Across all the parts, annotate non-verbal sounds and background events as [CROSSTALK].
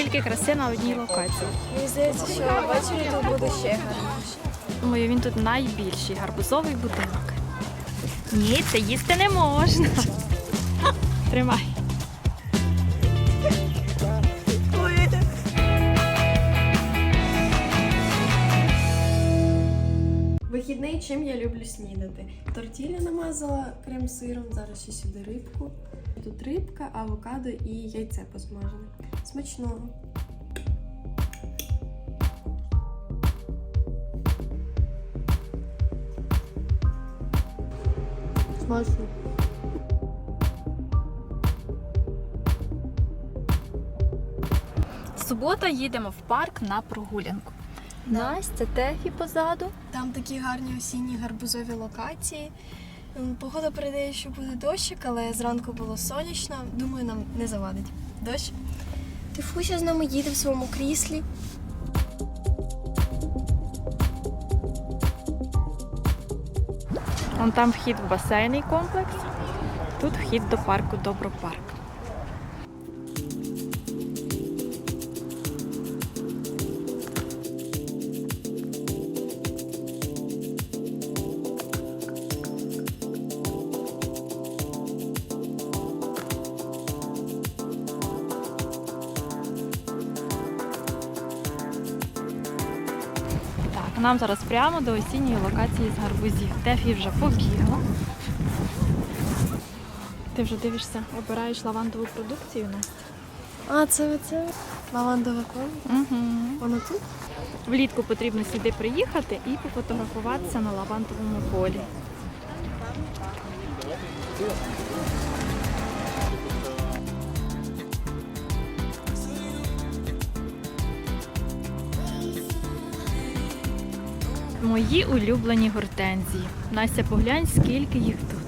Скільки краси на одній локації. Мені здається, що ввечері тут буде ще гарніше. Думаю, він тут найбільший гарбузовий будинок. Ні, це їсти не можна. [LAUGHS] Тримай. Вихідний, чим я люблю снідати. Тортілля намазала крем-сиром, зараз ще сюди рибку. Тут рибка, авокадо і яйце посмажене. Смачного. Смачно. Субота їдемо в парк на прогулянку. Настя, Тефі позаду. Там такі гарні осінні гарбузові локації. Погода передає, що буде дощик, але зранку було сонячно. Думаю, нам не завадить. Дощ. Тифуся з нами їде в своєму кріслі. Вон там вхід в басейний комплекс. Тут вхід до парку Добропарк. Нам зараз прямо до осінньої локації з гарбузів. Тефі вже побігла. Ти вже дивишся, обираєш лавандову продукцію, Настя? А, це оце лавандове поле. Угу. Воно тут? Влітку потрібно сюди приїхати і пофотографуватися на лавандовому полі. Мої улюблені гортензії. Настя, поглянь, скільки їх тут.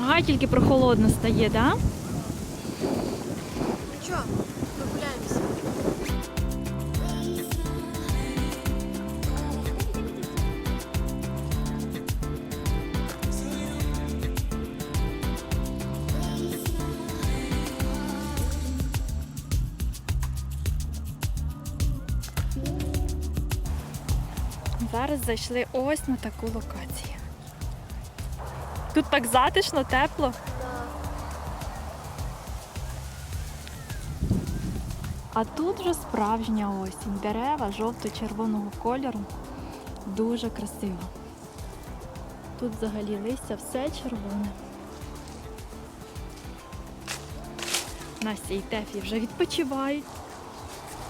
Ага, тільки прохолодно стає, так? Да? Що? Зараз зайшли ось на таку локацію. Тут так затишно, тепло. А тут вже справжня осінь. Дерева жовто-червоного кольору. Дуже красиво. Тут взагалі листя все червоне. Настя і Тефі вже відпочивають.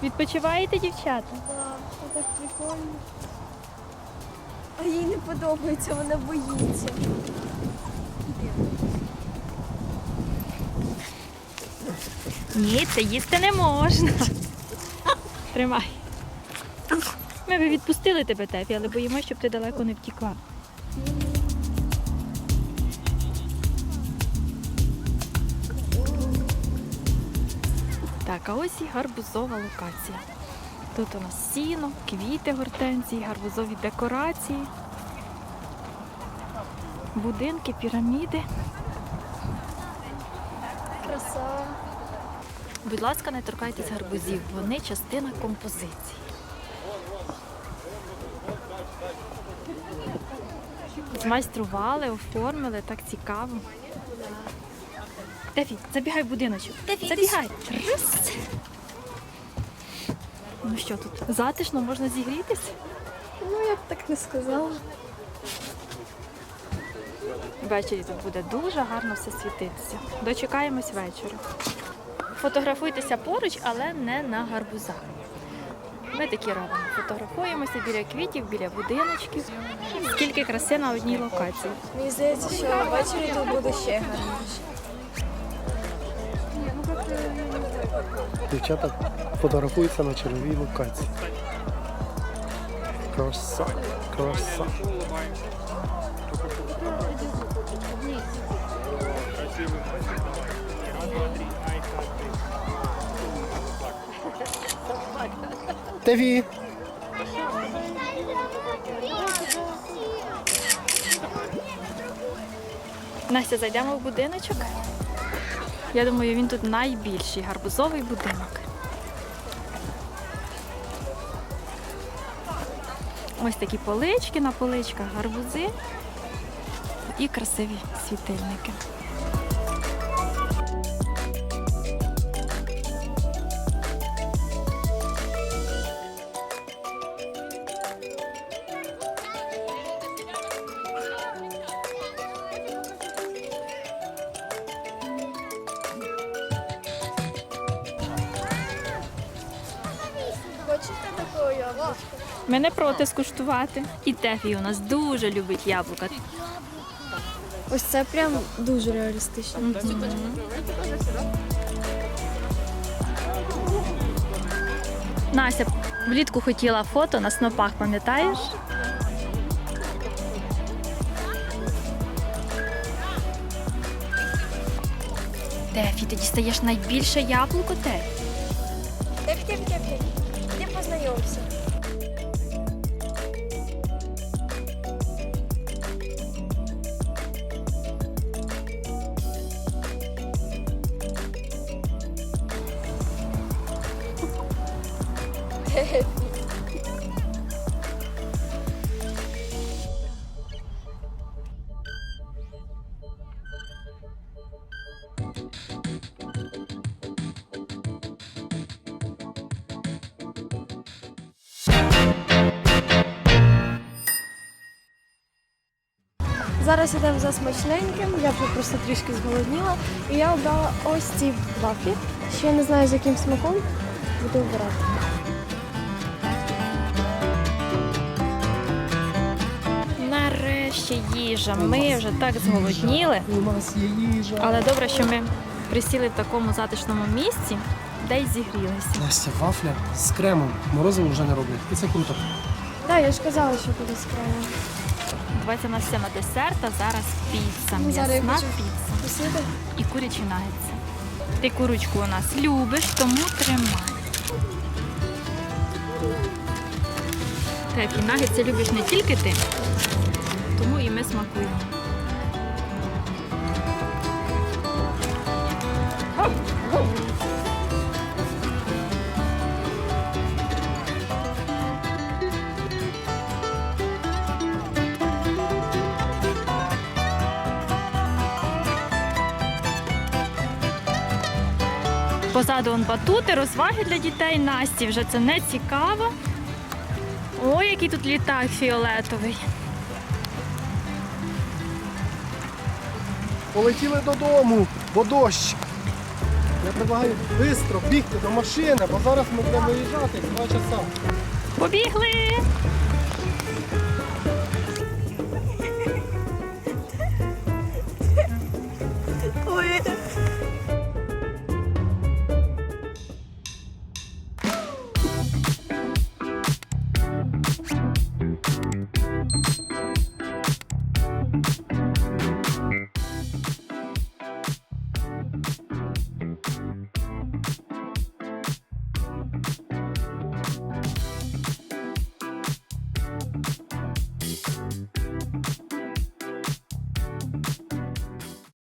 Відпочиваєте, дівчата? Так, це так прикольно. А їй не подобається, вона боїться. Ні, це їсти не можна. Тримай. Ми би відпустили тебе, Тефі, але боїмося, щоб ти далеко не втікла. Так, а ось і гарбузова локація. Тут у нас сіно, квіти гортензії, гарбузові декорації, будинки, піраміди. Краса. Будь ласка, не торкайтесь гарбузів, вони частина композиції. Змайстрували, оформили, так цікаво. Тефі, забігай в будиночок. Забігай. Раз. Ну що тут? Затишно, можна зігрітися? Ну, я б так не сказала. Ввечері тут буде дуже гарно все світитися. Дочекаємось вечора. Фотографуйтеся поруч, але не на гарбузах. Ми такі робимо. Фотографуємося біля квітів, біля будиночків. Скільки краси на одній локації. Мені здається, що ввечері тут буде ще гарніше. Дівчата фотографуються на черговій локації. Краса, краса. Теві! Настя, зайдемо в будиночок. Я думаю, він тут найбільший гарбузовий будинок. Ось такі полички на поличках, гарбузи і красиві світильники. Ми не проти скуштувати. І Тефі у нас дуже любить яблука. Ось це прям дуже реалістично. Настя влітку хотіла фото на снопах, пам'ятаєш? Тефі, ти дістаєш найбільше яблуко, Тефі. Теп, теп, теп. Ти познайомся. Зараз йдемо за смачненьким, я вже просто трішки зголодніла. І я обрала ось ці вафлі. Ще не знаю з яким смаком. Буду обирати. Нарешті їжа. Ми вже так зголодніли. У нас є їжа. Але добре, що ми присіли в такому затишному місці, де й зігрілися. Настя, вафля з кремом. Морозиво вже не роблять. І це круто. Так, я ж казала, що буде справа. Давайте у нас все на десерт, а зараз піца, Ну, м'ясна піца і курячі нагетси. Ти курочку у нас любиш, тому тримай. Так, і нагетси любиш не тільки ти, тому і ми смакуємо. Позаду он батути, розваги для дітей. Насті вже це не цікаво. Ой, який тут літак фіолетовий. Полетіли додому, бо дощ. Я предлагаю швидко бігти до машини, бо зараз ми будемо виїжджати два часа. Побігли!